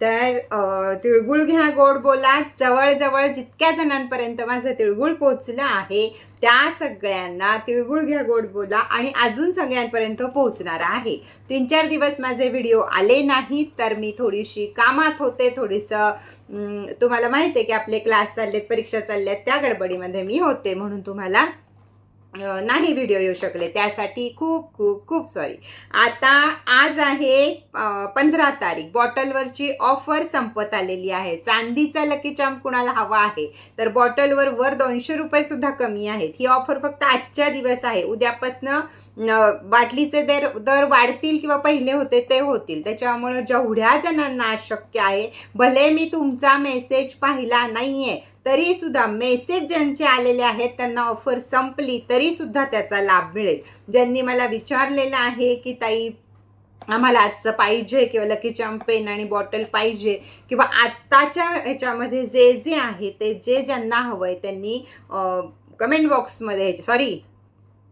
तर तिळगुळ घ्या गोड बोला. जवळजवळ जितक्या जणांपर्यंत माझं तिळगुळ पोचलं आहे त्या सगळ्यांना तिळगुळ घ्या गोड बोला आणि अजून सगळ्यांपर्यंत पोहोचणार आहे. तीन चार दिवस माझे व्हिडिओ आले नाहीत तर मी थोडीशी कामात होते. थोडीसं तुम्हाला माहिती आहे की आपले क्लास चाललेत परीक्षा चालल्यात त्या गडबडीमध्ये मी होते म्हणून तुम्हाला नाही व्हिडिओ येऊ शकले. त्यासाठी खूप खूप खूप सॉरी आता आज आहे पंधरा तारीख. बॉटलवरची ऑफर संपत आलेली आहे. चांदीचा लकी चांप कुणाला हवा आहे? तर बॉटलवर वर दोनशे रुपये सुद्धा कमी आहेत. ही ऑफर फक्त आजच्या दिवस आहे. उद्यापासनं बाटलीचे दर दर वाढतील किंवा पहिले होते ते होतील. त्याच्यामुळं जेवढ्या जणांना शक्य आहे भले मी तुमचा मेसेज पाहिला नाही आहे तरी सुद्धा मेसेज ज्यांचे आलेले आहेत त्यांना ऑफर संपली तरी सुद्धा त्याचा लाभ मिळेल. ज्यांनी मला विचारलेलं आहे की ताई आम्हाला आजचं पाहिजे किंवा लकी चांप पेन आणि बॉटल पाहिजे किंवा आत्ताच्या ह्याच्यामध्ये जे जे आहे ते जे ज्यांना हवं आहे त्यांनी कमेंट बॉक्समध्ये सॉरी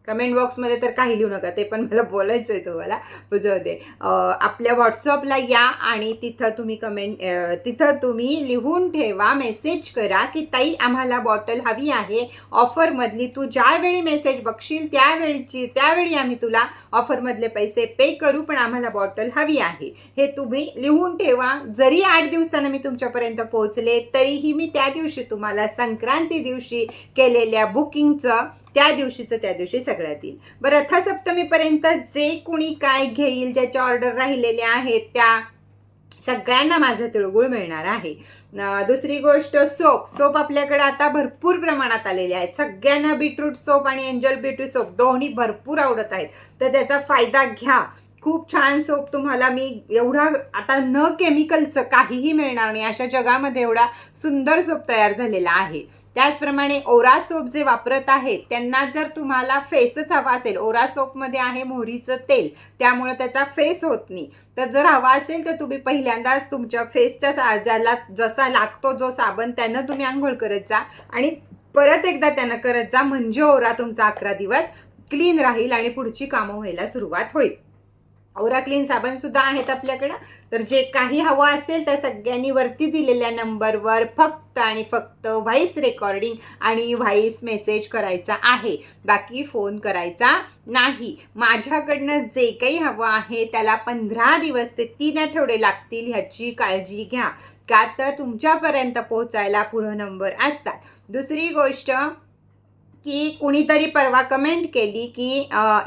कमेंट बॉक्समध्ये तर काही लिहू नका ते पण मला बोलायचं आहे तुम्हाला हो, जाऊ दे. आपल्या व्हॉट्सअपला या आणि तिथं तुम्ही कमेंट तिथं तुम्ही लिहून ठेवा मेसेज करा की ताई आम्हाला बॉटल हवी आहे ऑफरमधली. तू ज्यावेळी मेसेज बघशील त्यावेळीची त्यावेळी आम्ही तुला ऑफरमधले पैसे पे करू पण आम्हाला बॉटल हवी आहे. हे तुम्ही लिहून ठेवा. जरी आठ दिवसानं मी तुमच्यापर्यंत पोहोचले तरीही मी त्या दिवशी तुम्हाला संक्रांती दिवशी केलेल्या बुकिंगचं त्या दिवशीचं त्या दिवशी सगळ्यात येईल. बरं रथसप्तमीपर्यंत जे कुणी काय घेईल ज्याच्या ऑर्डर राहिलेल्या आहेत त्या सगळ्यांना माझं तिळगुळ मिळणार आहे. दुसरी गोष्ट सोप. सोप आपल्याकडे आता भरपूर प्रमाणात आलेले आहेत. सगळ्यांना बीटरूट सोप आणि एंजल ब्युटी सोप दोन्ही भरपूर आवडत आहेत. तर त्याचा फायदा घ्या. खूप छान सोप तुम्हाला मी एवढा आता न केमिकलचं काहीही मिळणार नाही. अशा जगामध्ये एवढा सुंदर सोप तयार झालेला आहे. त्याचप्रमाणे ओरा सोप जे वापरत आहेत त्यांना जर तुम्हाला फेसच हवा असेल ओरा सोपमध्ये आहे मोहरीचं तेल त्यामुळे त्याचा फेस होत नाही. तर जर हवा असेल तर तुम्ही पहिल्यांदाच तुमच्या फेसच्या सा ज्याला जसा लागतो जो साबण त्यानं तुम्ही आंघोळ करत जा. आणि परत एकदा त्यानं करत जा म्हणजे ओरा तुमचा अकरा दिवस क्लीन राहील आणि पुढची कामं व्हायला सुरुवात होईल. ओरा क्लीन साबण सुद्धा आहेत आपल्याकडं. तर जे काही हवं असेल तर सगळ्यांनी वरती दिलेल्या नंबरवर फक्त आणि फक्त व्हॉइस रेकॉर्डिंग आणि व्हॉइस मेसेज करायचा आहे. बाकी फोन करायचा नाही. माझ्याकडनं जे काही हवं आहे त्याला पंधरा दिवस ते तीन आठवडे लागतील ह्याची काळजी घ्या. का तर तुमच्यापर्यंत पोहोचायला पुढं नंबर असतात. दुसरी गोष्ट की कुणीतरी परवा कमेंट केली की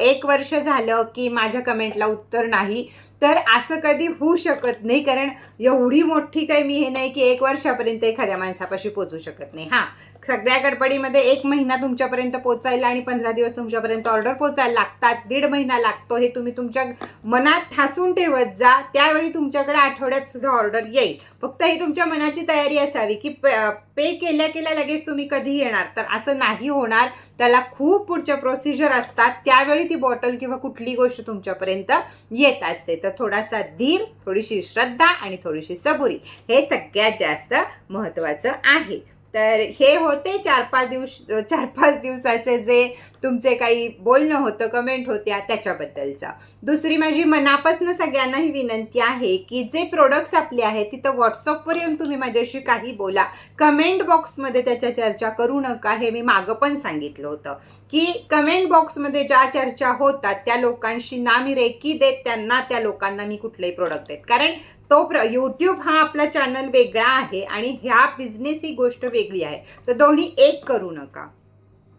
एक वर्ष झालं की माझ्या कमेंटला उत्तर नाही. तर असं कधी होऊ शकत नाही कारण एवढी मोठी काही मी हे नाही की एक वर्षापर्यंत एखाद्या माणसापाशी पोचू शकत नाही. हां सगळ्या गडबडीमध्ये एक महिना तुमच्यापर्यंत पोचायला आणि पंधरा दिवस तुमच्यापर्यंत ऑर्डर पोचायला लागतात दीड महिना लागतो हे तुम्ही तुमच्या मनात ठासून ठेवत जा त्यावेळी तुमच्याकडे आठवड्यात सुद्धा ऑर्डर येईल. फक्त ही तुमच्या मनाची तयारी असावी की पे केल्या केल्या लगेच तुम्ही कधी येणार तर असं नाही होणार. त्याला खूप पुढच्या प्रोसिजर असतात. त्यावेळी ती बॉटल किंवा कुठली गोष्ट तुमच्यापर्यंत येत असते. तर थोडासा धीर थोडीशी श्रद्धा आणि थोडीशी सबुरी हे सगळ्यात जास्त महत्त्वाचं आहे. तर हे होते चार पाच दिवस चार पाच दिवसाचे जे तुमचे काही बोलणं होतं कमेंट होत्या त्याच्याबद्दलचा. दुसरी माझी मनापासून सगळ्यांना ही विनंती आहे की जे प्रोडक्ट्स आपले आहेत तिथं व्हॉट्सअपवर येऊन तुम्ही माझ्याशी काही बोला. कमेंट बॉक्समध्ये त्याच्या चर्चा करू नका हे मी मागं पण सांगितलं होतं. की कमेंट बॉक्समध्ये ज्या चर्चा होतात त्या लोकांशी ना मी रेकी देत त्यांना त्या लोकांना मी कुठलेही प्रोडक्ट देत. कारण तो प्र यूट्यूब हा आपला चॅनल वेगळा आहे आणि ह्या बिझनेस ही गोष्ट वेगळी आहे. तर दोन्ही एक करू नका.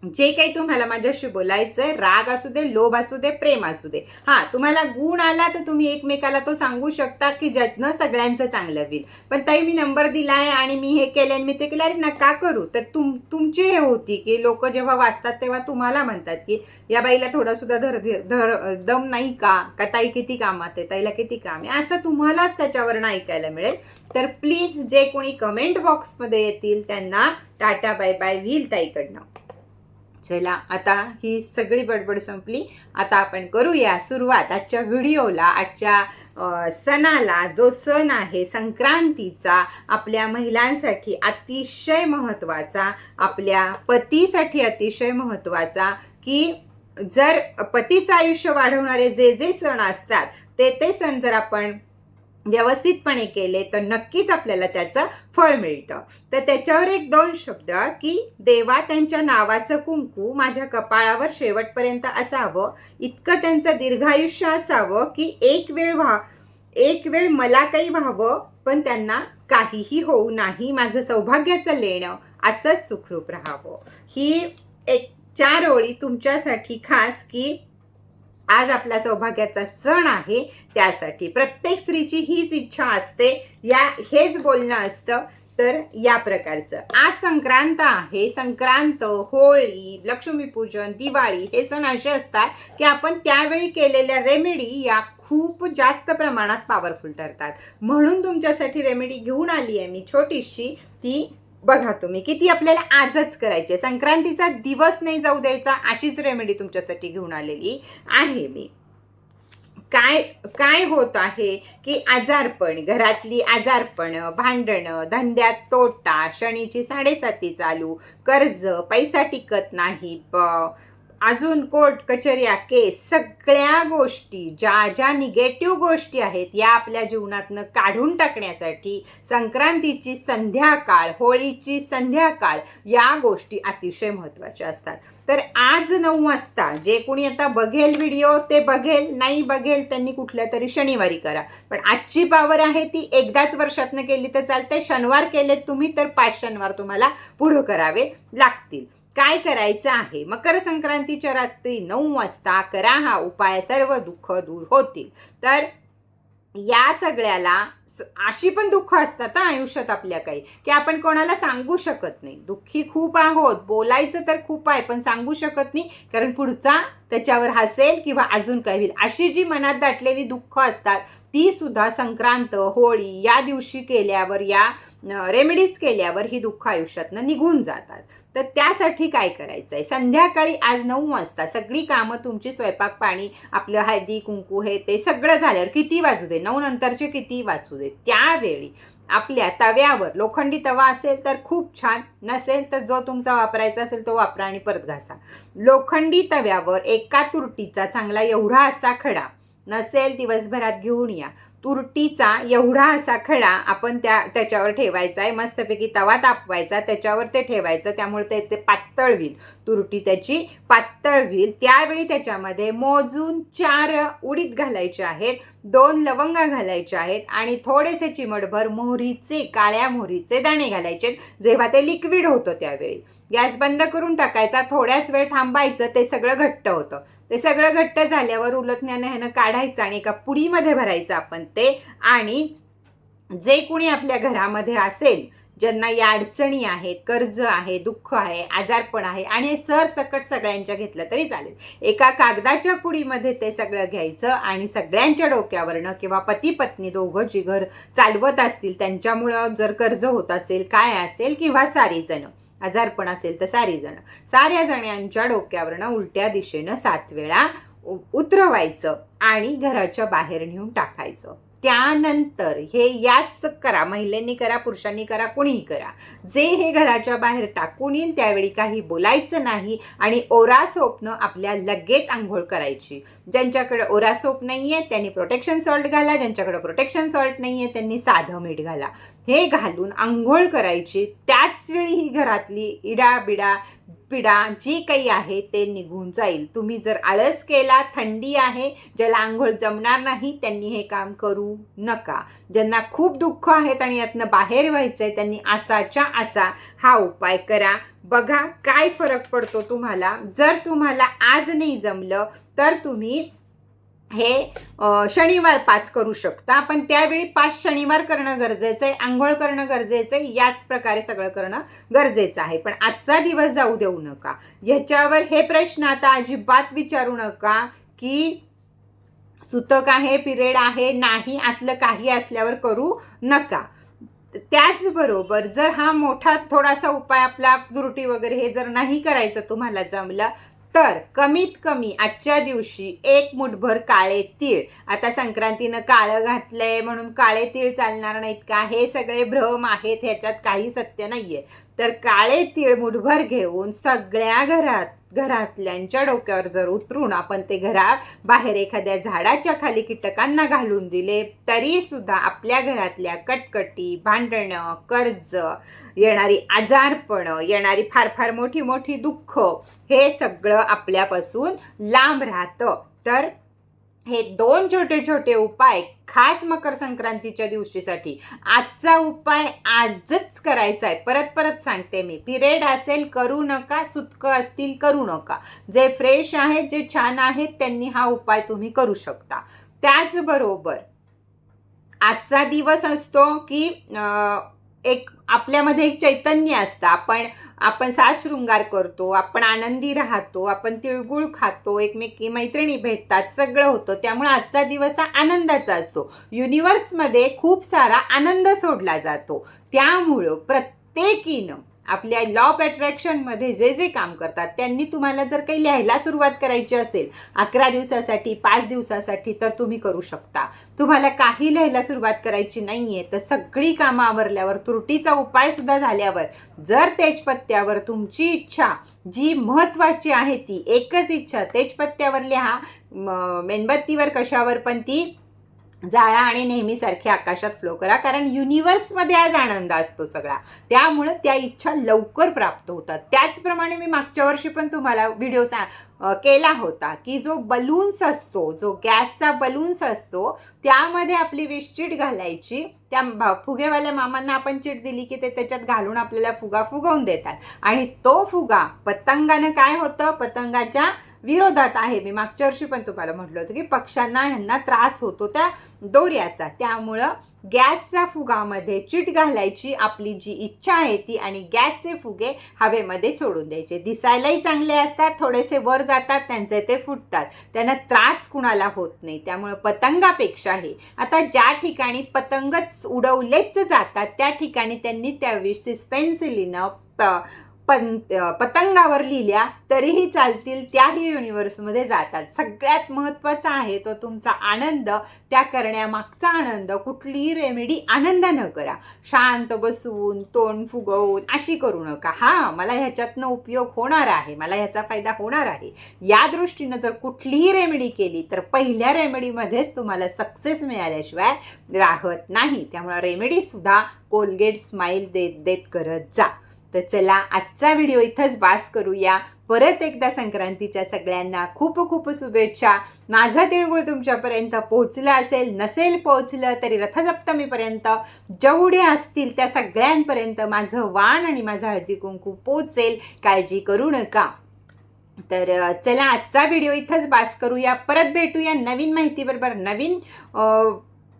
जे काही तुम्हाला माझ्याशी बोलायचंय राग असू दे लोभ असू दे प्रेम असू दे. हा तुम्हाला गुण आला तर तुम्ही एकमेकाला तो सांगू शकता की ज्यातनं सगळ्यांचं चांगलं होईल. पण ताई मी नंबर दिलाय आणि मी हे केलं आणि मी ते केलं अरे नका करू? तर तुम तुमची हे होती की लोक जेव्हा वाचतात तेव्हा तुम्हाला म्हणतात की या बाईला थोडा सुद्धा धर धर दम नाही का? का ताई किती कामात आहे? ताईला किती काम आहे? असं तुम्हालाच त्याच्यावरनं ऐकायला मिळेल. तर प्लीज जे कोणी कमेंट बॉक्समध्ये येतील त्यांना टाटा बाय बाय व्हील ताईकडनं. चला आता ही सगळी बडबड संपली. आता आपण करूया सुरुवात आजच्या व्हिडिओला. आजच्या सणाला जो सण आहे संक्रांतीचा आपल्या महिलांसाठी अतिशय महत्त्वाचा आपल्या पतीसाठी अतिशय महत्त्वाचा की जर पतीचं आयुष्य वाढवणारे जे जे सण असतात ते ते सण जर आपण व्यवस्थितपणे केले तर नक्कीच आपल्याला त्याचं फळ मिळतं. तर त्याच्यावर एक दोन शब्द की देवा त्यांच्या नावाचं कुंकू माझ्या कपाळावर शेवटपर्यंत असावं. इतकं त्यांचं दीर्घायुष्य असावं की एक वेळ व्हा एक वेळ मला काही व्हावं पण त्यांना काहीही होऊ नाही माझं सौभाग्याचं लेणं असंच सुखरूप राहावं. ही एक चार ओळी तुमच्यासाठी खास की आज आपला सौभाग्याचा सण आहे त्यासाठी प्रत्येक स्त्रीची हीच इच्छा असते या हेच बोलणं असतं. तर या प्रकारचं. आज संक्रांत आहे संक्रांत होळी लक्ष्मीपूजन दिवाळी हे सण असे असतात की आपण त्यावेळी केलेल्या रेमेडी या खूप जास्त प्रमाणात पॉवरफुल ठरतात. म्हणून तुमच्यासाठी रेमेडी घेऊन आली आहे मी छोटीशी. ती बघा तुम्ही किती आपल्याला आजच करायचे संक्रांतीचा दिवस नाही जाऊ द्यायचा अशीच रेमेडी तुमच्यासाठी घेऊन आलेली आहे मी. काय काय होत आहे की आजारपण घरातली आजारपण भांडणं धंद्यात तोटा शनीची साडेसाती चालू कर्ज पैसा टिकत नाही प- अजून कोर्ट कचऱ्या केस सगळ्या गोष्टी ज्या ज्या निगेटिव्ह गोष्टी आहेत या आपल्या जीवनातनं काढून टाकण्यासाठी संक्रांतीची संध्याकाळ होळीची संध्याकाळ या गोष्टी अतिशय महत्त्वाच्या असतात. तर आज नऊ वाजता जे कोणी आता बघेल व्हिडिओ ते बघेल नाही बघेल त्यांनी कुठल्या तरी शनिवारी करा. पण आजची पावर आहे ती एकदाच वर्षातनं केली तर चालते शनिवार केलेत तुम्ही तर पाच शनिवार तुम्हाला पुढं करावे लागतील. काय करायचं आहे? मकर संक्रांतीच्या रात्री नऊ वाजता करा हा उपाय सर्व दुःख दूर होतील. तर या सगळ्याला अशी पण दुःख असतात आयुष्यात आपल्या काही की आपण कोणाला सांगू शकत नाही. दुःखी खूप आहोत बोलायचं तर खूप आहे पण सांगू शकत नाही कारण पुढचा त्याच्यावर हसेल किंवा अजून काही होईल. अशी जी मनात दाटलेली दुःख असतात ती सुद्धा संक्रांत होळी या दिवशी केल्यावर या रेमेडीज केल्यावर ही दुःख आयुष्यातनं निघून जातात. तर त्यासाठी काय करायचं आहे संध्याकाळी आज नऊ वाजता सगळी कामं तुमची स्वयंपाक पाणी आपलं हळदी कुंकू हे ते सगळं झाल्यावर किती वाजू दे? नऊ नंतरचे किती वाजू दे? त्यावेळी आपल्या तव्यावर. लोखंडी तवा असेल तर खूप छान. नसेल तर जो तुमचा वापरायचा असेल तो वापरा आणि परत घासा. लोखंडी तव्यावर एका तुरटीचा चांगला एवढा असा खडा नसेल दिवसभरात घेऊन या. तुरटीचा एवढा असा खडा आपण त्या त्याच्यावर ठेवायचा आहे. मस्तपैकी तवा तापवायचा त्याच्यावर ते ठेवायचं त्यामुळे ते ते पातळ होईल. तुरटी त्याची पातळ होईल. त्यावेळी त्याच्यामध्ये मोजून चार उडीद घालायचे आहेत दोन लवंगा घालायच्या आहेत आणि थोडेसे चिमटभर मोहरीचे काळ्या मोहरीचे दाणे घालायचे जेव्हा ते लिक्विड होतं त्यावेळी. गॅस बंद करून टाकायचा थोड्याच वेळ थांबायचं ते सगळं घट्ट होतं. ते सगळं घट्ट झाल्यावर उलटण्यानं ह्यानं काढायचं आणि एका पुडीमध्ये भरायचं आपण ते. आणि जे कोणी आपल्या घरामध्ये असेल ज्यांना या अडचणी आहेत कर्ज आहे दुःख आहे आजारपण आहे आणि सरसकट सगळ्यांच्या घेतलं तरी चालेल. एका कागदाच्या पुडीमध्ये ते सगळं घ्यायचं आणि सगळ्यांच्या डोक्यावरनं किंवा पती पत्नी दोघं जी घर चालवत असतील त्यांच्यामुळं जर कर्ज होत असेल काय असेल किंवा सारीजणं आजारपण असेल तर सारी जण साऱ्या जणांच्या डोक्यावरनं उलट्या दिशेनं सात वेळा उतरवायचं आणि घराच्या बाहेर नेऊन टाकायचं. त्यानंतर हे याच करा महिलांनी करा पुरुषांनी करा कुणीही करा. जे हे घराच्या बाहेर टाकून येईल त्यावेळी काही बोलायचं नाही आणि ओरा सोपनं आपल्या लगेच आंघोळ करायची. ज्यांच्याकडे ओरा सोप नाही आहे त्यांनी प्रोटेक्शन सॉल्ट घाला. ज्यांच्याकडे प्रोटेक्शन सॉल्ट नाही आहे त्यांनी साधं मीठ घाला. हे घालून आंघोळ करायची. त्याच वेळी ही घरातली इडा बिडा पिडा जी काही आहे ते निघून जाईल. तुम्ही जर आळस केला थंडी आहे ज्याला आंघोळ जमणार नाही त्यांनी हे काम करू नका. ज्यांना खूप दुःख आहेत आणि यातनं बाहेर व्हायचं आहे त्यांनी आसाच्या असा हा उपाय करा. बघा काय फरक पडतो तुम्हाला. जर तुम्हाला आज नाही जमलं तर तुम्ही हे शनिवार पाच करू शकता पण त्यावेळी पाच शनिवार करणं गरजेचं आहे आंघोळ करणं गरजेचं आहे याच प्रकारे सगळं करणं गरजेचं आहे. पण आजचा दिवस जाऊ देऊ नका. ह्याच्यावर हे प्रश्न आता अजिबात विचारू नका की सुतक आहे पिरियड आहे नाही असलं काही असल्यावर करू नका. त्याचबरोबर जर हा मोठा थोडासा उपाय आपला त्रुटी वगैरे हे जर नाही करायचं तुम्हाला जमलं तर कमीत कमी आजच्या दिवशी एक मुठभर काळे तीळ. आता संक्रांतीनं काळं घातलंय म्हणून काळे तीळ चालणार नाहीत का? हे सगळे भ्रम आहेत ह्याच्यात काही सत्य नाहीये. तर काळे तीळ मुठभर घेऊन सगळ्या घरात घरातल्यांच्या डोक्यावर जर उतरून आपण ते घरा बाहेर एखाद्या झाडाच्या खाली कीटकांना घालून दिले तरी सुद्धा आपल्या घरातल्या कटकटी भांडणं कर्ज येणारी आजारपणं येणारी फार फार मोठी मोठी दुःख हे सगळं आपल्यापासून लांब राहतं. तर हे दोन छोटे छोटे उपाय खास मकर संक्रांतीच्या दिवशीसाठी. आजचा उपाय आजच करायचा आहे परत परत सांगते मी. पिरियड असेल करू नका सुतकं असतील करू नका. जे फ्रेश आहेत जे छान आहेत त्यांनी हा उपाय तुम्ही करू शकता. त्याचबरोबर आजचा दिवस असतो की एक आपल्यामध्ये एक चैतन्य असतं. आपण आपण साज शृंगार करतो आपण आनंदी राहतो आपण तिळगुळ खातो एकमेकी मैत्रिणी भेटतात सगळं होतं. त्यामुळे आजचा दिवस हा आनंदाचा असतो. युनिवर्समध्ये खूप सारा आनंद सोडला जातो. त्यामुळं प्रत्येकीनं आपल्या लॉ ऑफ अट्रॅक्शनमध्ये जे जे काम करतात त्यांनी तुम्हाला जर काही लिहायला सुरुवात करायची असेल अकरा दिवसासाठी पाच दिवसासाठी तर तुम्ही करू शकता. तुम्हाला काही लिहायला सुरुवात करायची नाहीये तर सगळी कामं आवरल्यावर त्रुटीचा उपाय सुद्धा झाल्यावर जर तेजपत्त्यावर तुमची इच्छा जी महत्त्वाची आहे ती एकच इच्छा तेजपत्त्यावर लिहा मेणबत्तीवर कशावर पण ती जाळा आणि नेहमीसारखे आकाशात फ्लो करा. कारण युनिवर्समध्ये आज आनंद असतो सगळा. त्यामुळं त्या इच्छा लवकर प्राप्त होतात. त्याचप्रमाणे मी मागच्या वर्षी पण तुम्हाला व्हिडिओ सा केला होता की जो बलून्स असतो जो गॅसचा बलून्स असतो त्यामध्ये आपली विशचीट घालायची. त्या फुगेवाल्या मामांना आपण चीट दिली की ते त्याच्यात घालून आपल्याला फुगा फुगवून देतात. आणि तो फुगा पतंगानं काय होतं? पतंगाच्या विरोधात आहे. मी मागच्या वर्षी पण तुम्हाला म्हटलं होतं की पक्ष्यांना ह्यांना त्रास होतो त्या दौऱ्याचा. त्यामुळं गॅसच्या फुगामध्ये चिट घालायची आपली जी इच्छा आहे ती आणि गॅसचे फुगे हवेमध्ये सोडून द्यायचे. दिसायलाही चांगले असतात थोडेसे वर जातात त्यांचे ते फुटतात. त्यांना त्रास कुणाला होत नाही. त्यामुळं पतंगापेक्षाही आता ज्या ठिकाणी पतंगच उडवलेच जातात त्या ठिकाणी त्यांनी त्यावेळी सिस्पेन्सिलीनं प पं पतंगावर लिहिल्या तरीही चालतील त्याही युनिव्हर्समध्ये जातात. सगळ्यात महत्त्वाचा आहे तो तुमचा आनंद त्या करण्यामागचा आनंद. कुठलीही रेमेडी आनंदानं करा. शांत बसून तोंड फुगवून अशी करू नका. हां मला ह्याच्यातनं उपयोग होणार आहे. मला ह्याचा फायदा होणार आहे. या दृष्टीनं जर कुठलीही रेमेडी केली तर पहिल्या रेमेडीमध्येच तुम्हाला सक्सेस मिळाल्याशिवाय राहत नाही. त्यामुळे रेमेडीसुद्धा कोलगेट स्माईल देत देत करत जा. तर चला आजचा व्हिडिओ इथंच बास करूया. परत एकदा संक्रांतीच्या सगळ्यांना खूप खूप शुभेच्छा. माझा तिळगुळ तुमच्यापर्यंत पोहोचला असेल नसेल पोहोचलं तरी रथसप्तमीपर्यंत जेवढे असतील त्या सगळ्यांपर्यंत माझं वाण आणि माझं हळदी कुंकू पोचेल काळजी करू नका. तर चला आजचा व्हिडिओ इथंच बास करूया. परत भेटूया नवीन माहितीबरोबर नवीन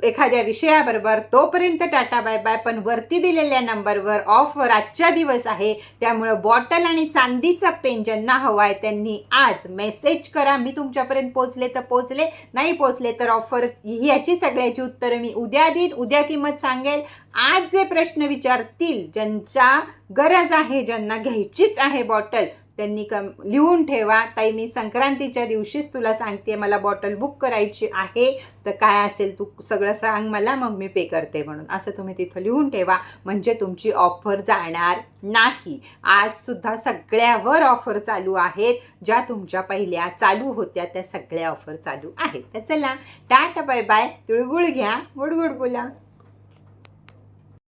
एखाद्या विषयाबरोबर तोपर्यंत टाटा बाय बाय. पण वरती दिलेल्या नंबरवर ऑफर आजच्या दिवस आहे. त्यामुळं बॉटल आणि चांदीचा पेन ज्यांना हवा आहे त्यांनी आज मेसेज करा. मी तुमच्यापर्यंत पोचले तर पोचले नाही पोचले तर ऑफर ह्याची सगळ्याची उत्तरं मी उद्या देईन. उद्या किंमत सांगेल. आज जे प्रश्न विचारतील ज्यांच्या गरज आहे ज्यांना घ्यायचीच आहे बॉटल त्यांनी कम लिहून ठेवा. ताई मी संक्रांतीच्या दिवशीच तुला सांगते मला बॉटल बुक करायची आहे. तर काय असेल तू सगळं सांग मला मग मी पे करते म्हणून. असं तुम्ही तिथं लिहून ठेवा. म्हणजे तुमची ऑफर जाणार नाही. आज सुद्धा सगळ्यावर ऑफर चालू आहेत. ज्या तुमच्या पहिल्या चालू होत्या त्या सगळ्या ऑफर चालू आहेत. तर चला टाटा बाय बाय तिळगुळ घ्या. गुड गुड बोला.